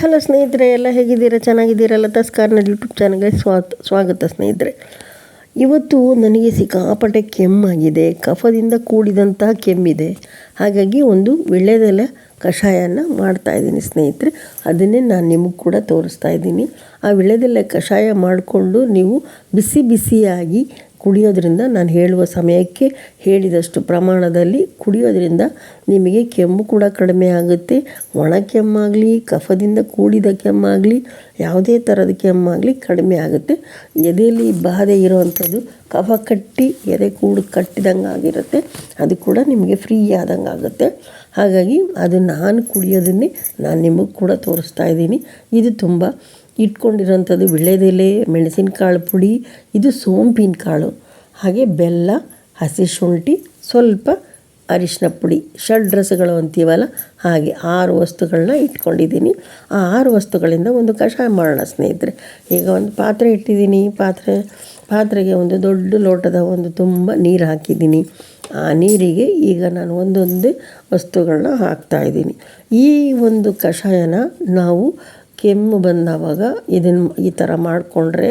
Hello ಸ್ನೇಹಿತರೆ, ಎಲ್ಲ ಹೇಗಿದ್ದೀರಾ? ಚೆನ್ನಾಗಿದ್ದೀರಲ್ಲ ತಸ್ಕಾರ್ನ ಯೂಟ್ಯೂಬ್ ಚಾನಲ್ಗೆ ಸ್ವಾತ್, ಸ್ವಾಗತ ಸ್ನೇಹಿತರೆ. ಇವತ್ತು ನನಗೆ ಸಿಕ್ಕಾಪಟ್ಟೆ ಕೆಮ್ಮಾಗಿದೆ. ಕಫದಿಂದ ಕೂಡಿದಂತಹ ಕೆಮ್ಮಿದೆ. ಹಾಗಾಗಿ ಒಂದು ವಿಳ್ಳೆದೆಲೆ ಕಷಾಯನ ಮಾಡ್ತಾಯಿದ್ದೀನಿ ಸ್ನೇಹಿತರೆ. ಅದನ್ನೇ ನಾನು ನಿಮಗೆ ಕೂಡ ತೋರಿಸ್ತಾ ಇದ್ದೀನಿ. ಆ ವಿಳ್ಯದೆಲೆ ಕಷಾಯ ಮಾಡಿಕೊಂಡು ನೀವು ಬಿಸಿ ಬಿಸಿಯಾಗಿ ಕುಡಿಯೋದ್ರಿಂದ ನಾನು ಹೇಳುವ ಸಮಯಕ್ಕೆ ಹೇಳಿದಷ್ಟು ಪ್ರಮಾಣದಲ್ಲಿ ಕುಡಿಯೋದ್ರಿಂದ ನಿಮಗೆ ಕೆಮ್ಮು ಕೂಡ ಕಡಿಮೆ ಆಗುತ್ತೆ. ಒಣ ಕೆಮ್ಮಾಗಲಿ, ಕಫದಿಂದ ಕೂಡಿದ ಕೆಮ್ಮಾಗಲಿ, ಯಾವುದೇ ಥರದ ಕೆಮ್ಮಾಗಲಿ ಕಡಿಮೆ ಆಗುತ್ತೆ. ಎದೆಯಲ್ಲಿ ಬಾಧೆ ಇರೋವಂಥದ್ದು ಕಫ ಕಟ್ಟಿ, ಎದೆ ಕೂಡು ಕಟ್ಟಿದಂಗೆ ಆಗಿರುತ್ತೆ. ಅದು ಕೂಡ ನಿಮಗೆ ಫ್ರೀ ಆದಂಗೆ ಆಗುತ್ತೆ. ಹಾಗಾಗಿ ಅದು ನಾನು ಕುಡಿಯೋದನ್ನೇ ನಾನು ನಿಮಗೆ ಕೂಡ ತೋರಿಸ್ತಾ ಇದ್ದೀನಿ. ಇದು ತುಂಬ ಇಟ್ಕೊಂಡಿರೋಂಥದ್ದು ವಿಳ್ಯದೆಲೆ ಮೆಣಸಿನಕಾಳು ಪುಡಿ, ಇದು ಸೋಂಪಿನ ಕಾಳು. ಹಾಗೆ ಬೆಲ್ಲ, ಹಸಿ ಶುಂಠಿ, ಸ್ವಲ್ಪ ಅರಿಶಿನ ಪುಡಿ ಷಡ್ರಸಗಳು ಅಂತೀವಲ್ಲ, ಹಾಗೆ ಆರು ವಸ್ತುಗಳನ್ನ ಇಟ್ಕೊಂಡಿದ್ದೀನಿ. ಆ ಆರು ವಸ್ತುಗಳಿಂದ ಒಂದು ಕಷಾಯ ಮಾಡೋಣ ಸ್ನೇಹಿತರೆ. ಈಗ ಒಂದು ಪಾತ್ರೆ ಇಟ್ಟಿದ್ದೀನಿ. ಪಾತ್ರೆ, ಪಾತ್ರೆಗೆ ಒಂದು ದೊಡ್ಡ ಲೋಟದ ಒಂದು ತುಂಬ ನೀರು ಹಾಕಿದ್ದೀನಿ. ಆ ನೀರಿಗೆ ಈಗ ನಾನು ಒಂದೊಂದೇ ವಸ್ತುಗಳನ್ನ ಹಾಕ್ತಾಯಿದ್ದೀನಿ ಈ ಒಂದು ಕಷಾಯನ ನಾವು ಕೆಮ್ಮು ಬಂದವಾಗ ಇದನ್ನು ಈ ಥರ ಮಾಡಿಕೊಂಡ್ರೆ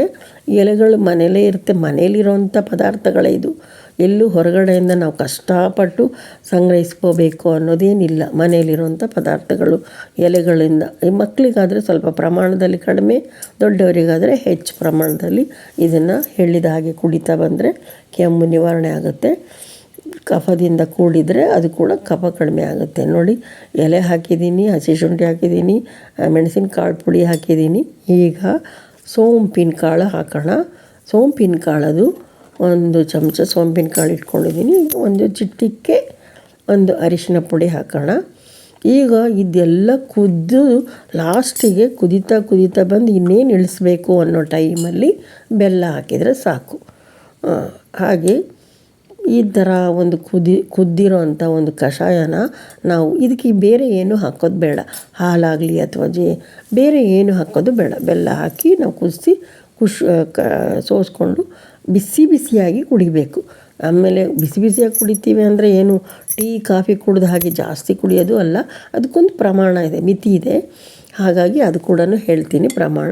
ಎಲೆಗಳು ಮನೇಲೇ ಇರುತ್ತೆ, ಮನೇಲಿರೋಂಥ ಪದಾರ್ಥಗಳೇ ಇದು. ಎಲ್ಲೂ ಹೊರಗಡೆಯಿಂದ ನಾವು ಕಷ್ಟಪಟ್ಟು ಸಂಗ್ರಹಿಸ್ಕೋಬೇಕು ಅನ್ನೋದೇನಿಲ್ಲ. ಮನೇಲಿರುವಂಥ ಪದಾರ್ಥಗಳು, ಎಲೆಗಳಿಂದ. ಈ ಮಕ್ಕಳಿಗಾದರೆ ಸ್ವಲ್ಪ ಪ್ರಮಾಣದಲ್ಲಿ ಕಡಿಮೆ, ದೊಡ್ಡವರಿಗಾದರೆ ಹೆಚ್ಚು ಪ್ರಮಾಣದಲ್ಲಿ ಇದನ್ನು ಹೇಳಿದ ಹಾಗೆ ಕುಡಿತಾ ಬಂದರೆ ಕೆಮ್ಮು ನಿವಾರಣೆ ಆಗುತ್ತೆ. ಕಫದಿಂದ ಕೂಡಿದರೆ ಅದು ಕೂಡ ಕಫ ಕಡಿಮೆ ಆಗುತ್ತೆ. ನೋಡಿ, ಎಲೆ ಹಾಕಿದ್ದೀನಿ, ಹಸಿ ಶುಂಠಿ ಹಾಕಿದ್ದೀನಿ ಮೆಣಸಿನಕಾಳು ಪುಡಿ ಹಾಕಿದ್ದೀನಿ. ಈಗ ಸೋಂಪಿನ ಕಾಳು ಹಾಕೋಣ. ಸೋಂಪಿನ ಕಾಳದು ಒಂದು ಚಮಚ ಸೋಂಪಿನ ಕಾಳು ಇಟ್ಕೊಂಡಿದ್ದೀನಿ. ಒಂದು ಚಿಟ್ಟಿಕ್ಕೆ ಒಂದು ಅರಿಶಿನ ಪುಡಿ ಹಾಕೋಣ. ಈಗ ಇದೆಲ್ಲ ಕುದ್ದು ಲಾಸ್ಟಿಗೆ ಕುದೀತಾ ಕುದೀತಾ ಬಂದು ಇನ್ನೇನು ಇಳಿಸ್ಬೇಕು ಅನ್ನೋ ಟೈಮಲ್ಲಿ ಬೆಲ್ಲ ಹಾಕಿದರೆ ಸಾಕು. ಹಾಗೆ ಈ ಥರ ಒಂದು ಕುದಿ ಕುದ್ದಿರೋ ಅಂಥ ಒಂದು ಕಷಾಯನ ನಾವು ಇದಕ್ಕೆ ಬೇರೆ ಏನು ಹಾಕೋದು ಬೇಡ. ಹಾಲಾಗಲಿ ಅಥವಾ ಜೇ, ಬೇರೆ ಏನು ಹಾಕೋದು ಬೇಡ. ಬೆಲ್ಲ ಹಾಕಿ ನಾವು ಕುದಿಸಿ, ಕುಶ್ ಕ, ಸೋಸ್ಕೊಂಡು ಬಿಸಿ ಬಿಸಿಯಾಗಿ ಕುಡಿಬೇಕು. ಆಮೇಲೆ ಬಿಸಿ ಬಿಸಿಯಾಗಿ ಕುಡಿತೀವಿ ಅಂದರೆ ಏನು, ಟೀ, ಕಾಫಿ ಕುಡಿದ ಹಾಗೆ ಜಾಸ್ತಿ ಕುಡಿಯೋದು ಅಲ್ಲ. ಅದಕ್ಕೊಂದು ಪ್ರಮಾಣ ಇದೆ, ಮಿತಿ ಇದೆ. ಹಾಗಾಗಿ ಅದು ಕೂಡ ಹೇಳ್ತೀನಿ ಪ್ರಮಾಣ.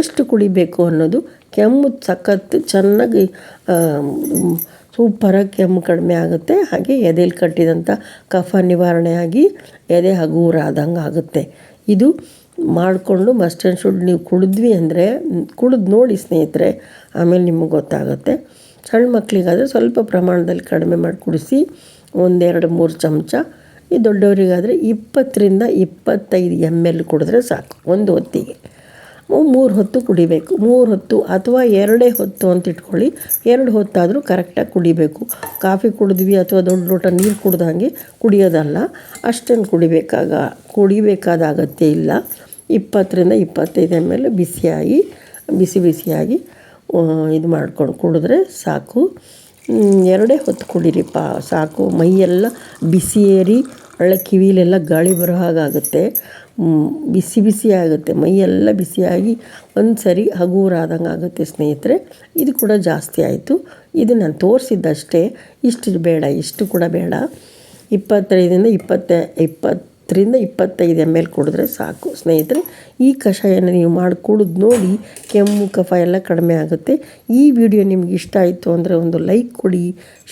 ಎಷ್ಟು ಕುಡಿಬೇಕು ಅನ್ನೋದು ಕೆಮ್ಮು ಸಖತ್ತು ಚೆನ್ನಾಗಿ ಸೂಪರಾಗಿ ಕೆಮ್ಮು ಕಡಿಮೆ ಆಗುತ್ತೆ. ಹಾಗೆ ಎದೆಯಲ್ಲಿ ಕಟ್ಟಿದಂಥ ಕಫ ನಿವಾರಣೆಯಾಗಿ ಎದೆ ಹಗುರಾದಂಗೆ ಆಗುತ್ತೆ. ಇದು ಮಾಡಿಕೊಂಡು ಮಸ್ಟ್ ಆ್ಯಂಡ್ ಶುಡ್ ನೀವು ಕುಡಿದ್ವಿ ಅಂದರೆ, ಕುಡಿದು ನೋಡಿ ಸ್ನೇಹಿತರೆ, ಆಮೇಲೆ ನಿಮಗೆ ಗೊತ್ತಾಗುತ್ತೆ. ಸಣ್ಣ ಮಕ್ಕಳಿಗಾದರೆ ಸ್ವಲ್ಪ ಪ್ರಮಾಣದಲ್ಲಿ ಕಡಿಮೆ ಮಾಡಿ ಕುಡಿಸಿ, ಒಂದೆರಡು ಮೂರು ಚಮಚ, ಈ ದೊಡ್ಡವರಿಗಾದರೆ ಇಪ್ಪತ್ತರಿಂದ ಇಪ್ಪತ್ತೈದು ಎಂ ಎಲ್ ಕುಡಿದ್ರೆ ಸಾಕು, ಒಂದು ಹೊತ್ತಿಗೆ. ಮೂರು ಹೊತ್ತು ಕುಡಿಬೇಕು. ಮೂರು ಹೊತ್ತು ಅಥವಾ ಎರಡೇ ಹೊತ್ತು ಅಂತ ಇಟ್ಕೊಳ್ಳಿ. ಎರಡು ಹೊತ್ತಾದರೂ ಕರೆಕ್ಟಾಗಿ ಕುಡಿಬೇಕು. ಕಾಫಿ ಕುಡಿದ್ವಿ ಅಥವಾ ದೊಡ್ಡ ಲೋಟ ನೀರು ಕುಡ್ದಂಗೆ ಕುಡಿಯೋದಲ್ಲ. ಅಷ್ಟನ್ನು ಕುಡಿಬೇಕಾಗ, ಕುಡಿಬೇಕಾದ ಅಗತ್ಯ ಇಲ್ಲ. ಇಪ್ಪತ್ತರಿಂದ ಇಪ್ಪತ್ತೈದು ಎಂ ಎಲ್ ಬಿಸಿಯಾಗಿ, ಬಿಸಿ ಬಿಸಿಯಾಗಿ ಇದು ಮಾಡ್ಕೊಂಡು ಕುಡಿದ್ರೆ ಸಾಕು. ಎರಡೇ ಹೊತ್ತು ಕುಡಿರಿಪ್ಪ. ಸಾಕು. ಮೈಯೆಲ್ಲ ಬಿಸಿಯೇರಿ ಒಳ್ಳೆ ಕಿವಿಲೆಲ್ಲ ಗಾಳಿ ಬರೋ ಹಾಗಾಗುತ್ತೆ ಬಿಸಿ ಬಿಸಿ ಆಗುತ್ತೆ. ಮೈಯೆಲ್ಲ ಬಿಸಿಯಾಗಿ ಒಂದು ಸರಿ ಹಗುರಾದಂಗೆ ಆಗುತ್ತೆ ಸ್ನೇಹಿತರೆ. ಇದು ಕೂಡ ಜಾಸ್ತಿ ಆಯಿತು. ಇದು ನಾನು ತೋರಿಸಿದ್ದಷ್ಟೇ. ಇಷ್ಟು ಬೇಡ, ಇಷ್ಟು ಕೂಡ ಬೇಡ. ಇಪ್ಪತ್ತೈದರಿಂದ ಇಪ್ಪತ್ತ ಇಪ್ಪತ್ತರಿಂದ ಇಪ್ಪತ್ತೈದು ಎಂ ಎಲ್ ಕುಡಿದ್ರೆ ಸಾಕು. ಸ್ನೇಹಿತರೆ, ಈ ಕಷಾಯನ ನೀವು ಮಾಡಿ ಕುಡಿದು ನೋಡಿ ಕೆಮ್ಮು, ಕಫ ಎಲ್ಲ ಕಡಿಮೆ ಆಗುತ್ತೆ. ಈ ವಿಡಿಯೋ ನಿಮ್ಗೆ ಇಷ್ಟ ಆಯಿತು ಅಂದರೆ ಒಂದು ಲೈಕ್ ಕೊಡಿ,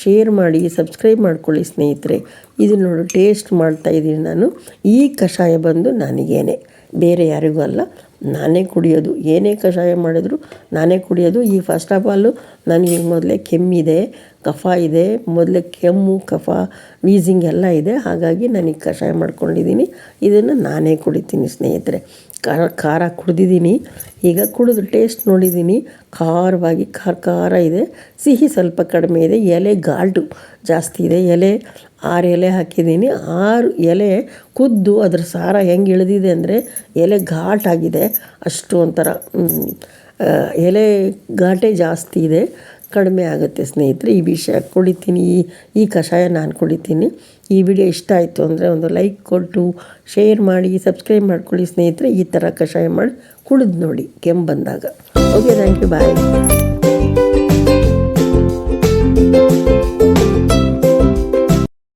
ಶೇರ್ ಮಾಡಿ, ಸಬ್ಸ್ಕ್ರೈಬ್ ಮಾಡ್ಕೊಳ್ಳಿ ಸ್ನೇಹಿತರೆ. ಇದು ನೋಡಿ ಟೇಸ್ಟ್ ಮಾಡ್ತಾ ಇದ್ದೀನಿ ನಾನು. ಈ ಕಷಾಯ ಬಂದು ನನಗೇನೆ. ಬೇರೆ ಯಾರಿಗೂ ಅಲ್ಲ, ನಾನೇ ಕುಡಿಯೋದು. ಏನೇ ಕಷಾಯ ಮಾಡಿದ್ರು ನಾನೇ ಕುಡಿಯೋದು. ಈ ಫಸ್ಟ್ ಆಫ್ ಆಲು ನನಗೆ ಮೊದಲೇ ಕೆಮ್ಮಿದೆ ಕಫ ಇದೆ, ಮೊದಲೇ ಕೆಮ್ಮು, ಕಫ ವೀಸಿಂಗ್ ಎಲ್ಲ ಇದೆ. ಹಾಗಾಗಿ ನನಗೆ ಕಷಾಯ ಮಾಡ್ಕೊಂಡಿದ್ದೀನಿ. ಇದನ್ನು ನಾನೇ ಕುಡಿತೀನಿ ಸ್ನೇಹಿತರೆ. ಖಾರ ಖಾರ ಕುಡಿದಿದ್ದೀನಿ. ಈಗ ಕುಡಿದು ಟೇಸ್ಟ್ ನೋಡಿದ್ದೀನಿ. ಖಾರವಾಗಿ ಖಾರ ಖಾರ ಇದೆ. ಸಿಹಿ ಸ್ವಲ್ಪ ಕಡಿಮೆ ಇದೆ. ಎಲೆ ಘಾಟು ಜಾಸ್ತಿ ಇದೆ. ಎಲೆ, ಆರು ಎಲೆ ಹಾಕಿದ್ದೀನಿ. ಆರು ಎಲೆ ಕುದ್ದು ಅದ್ರ ಸಾರ ಹೆಂಗೆ ಇಳಿದಿದೆ ಅಂದರೆ ಎಲೆ ಘಾಟಾಗಿದೆ ಅಷ್ಟು ಒಂಥರ ಎಲೆ ಘಾಟೆ ಜಾಸ್ತಿ ಇದೆ. ಕಡಿಮೆ ಆಗುತ್ತೆ ಸ್ನೇಹಿತರೆ. ಈ ವಿಷಯ ಕುಡಿತೀನಿ ಈ ಈ ಕಷಾಯ ನಾನು ಕುಡಿತೀನಿ ಈ ವಿಡಿಯೋ ಇಷ್ಟ ಆಯಿತು ಅಂದರೆ ಒಂದು ಲೈಕ್ ಕೊಟ್ಟು, ಶೇರ್ ಮಾಡಿ, ಸಬ್ಸ್ಕ್ರೈಬ್ ಮಾಡ್ಕೊಳ್ಳಿ ಸ್ನೇಹಿತರೆ. ಈ ಥರ ಕಷಾಯ ಮಾಡಿ ಕುಡಿದು ನೋಡಿ ಕೆಮ್ಮು ಬಂದಾಗ ಓಕೆ ಥ್ಯಾಂಕ್ ಯು ಬಾಯ್